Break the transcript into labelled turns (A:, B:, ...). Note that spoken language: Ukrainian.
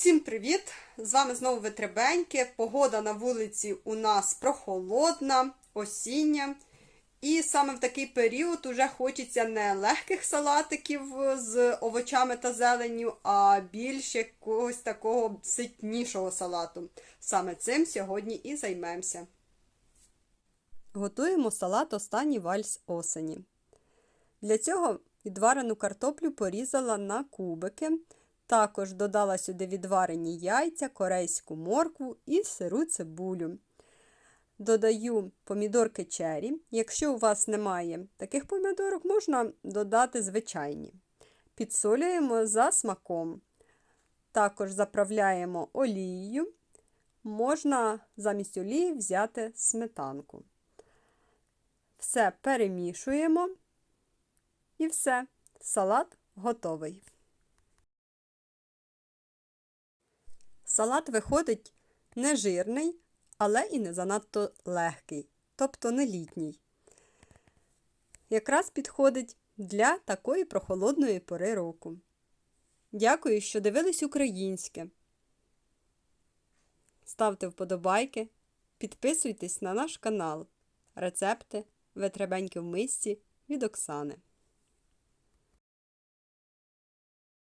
A: Всім привіт! З вами знову Витребеньки. Погода на вулиці у нас прохолодна, осіння. І саме в такий період уже хочеться не легких салатиків з овочами та зеленню, а більш якогось такого ситнішого салату. Саме цим сьогодні і займемося. Готуємо салат останній вальс осені. Для цього відварену картоплю порізала на кубики. Також додала сюди відварені яйця, корейську моркву і сиру цибулю. Додаю помідорки чері. Якщо у вас немає таких помідорок, можна додати звичайні. Підсолюємо за смаком. Також заправляємо олією. Можна замість олії взяти сметанку. Все перемішуємо. І все, салат готовий. Салат виходить не жирний, але і не занадто легкий, тобто не літній. Якраз підходить для такої прохолодної пори року. Дякую, що дивились українське. Ставте вподобайки, підписуйтесь на наш канал. Рецепти Витребеньки в мисці від Оксани.